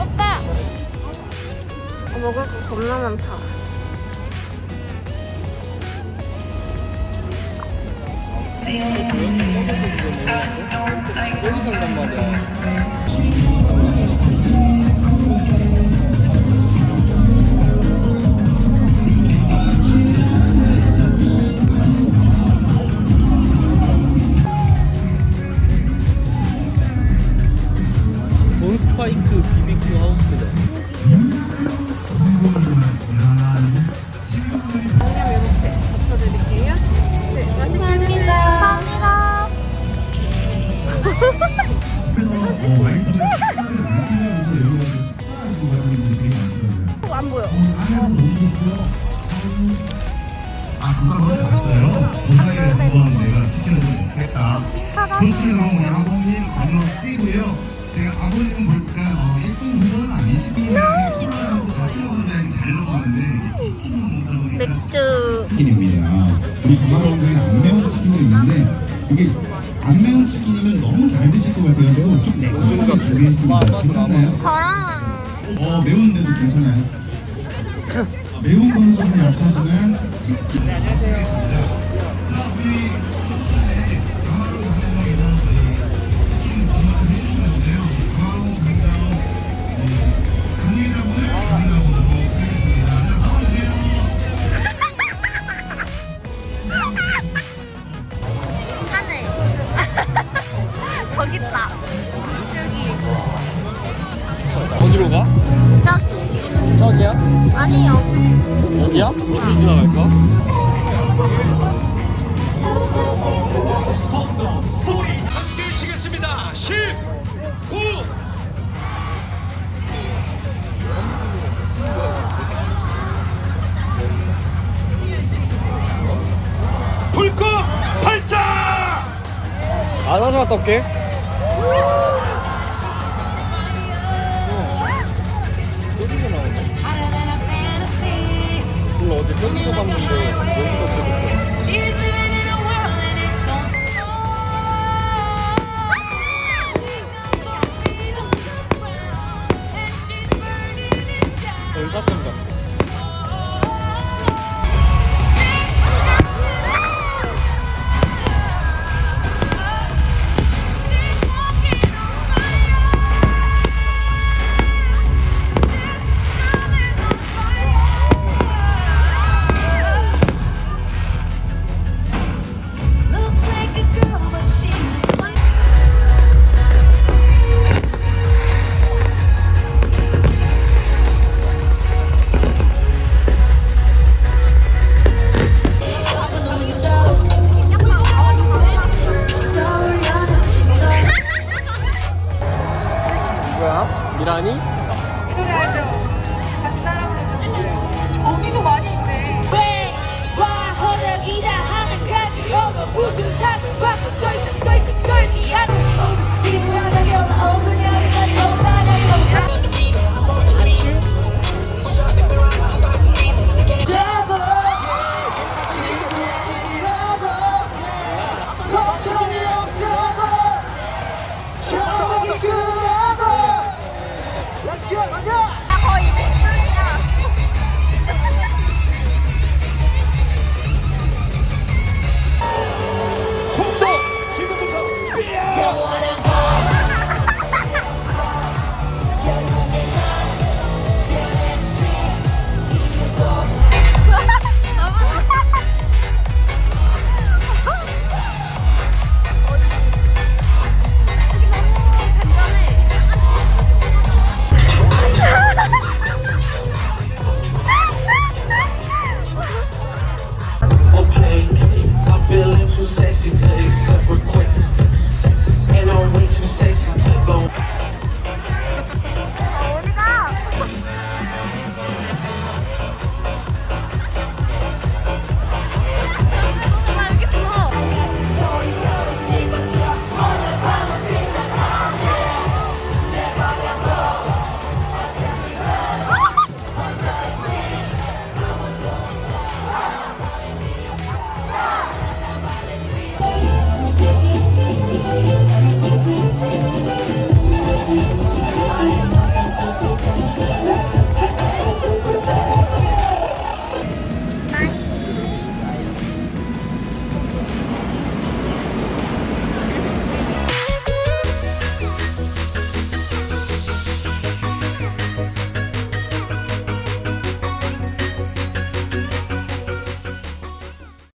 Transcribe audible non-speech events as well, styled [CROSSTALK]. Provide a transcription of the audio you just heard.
오빠! 어, 먹을 거 겁나 많다. 여기서 단 말이야. 어, 안 보여. 아, 잠깐 봤어요. 그 사이에 한번 내가 치킨을 좀 먹겠다. 좋습니다. 우리 아버님 건너 뛰고요. 제가 아버님 볼까 어, 예쁜 분은 아니시고요. 맥주. 치킨입니다. 우리 가마롱에 안 매운 치킨도 있는데 이게 안 매운 치킨이면 너무 잘 드실 것 같아가지고 좀 매콤하게 준비했습니다. 괜찮나요? 저랑 어 매운데도 괜찮아요. 어, [LAUGHS] 매운 거는 좀 약하지만 치킨. 네 안녕하세요. 자 우리 여기. 여기야? 어디 지나갈까? 함께 치겠습니다. 10, 9, 불꽃 발사! 안 하지 갔다 올게. 어제 저기서 봤는데 여기서 你。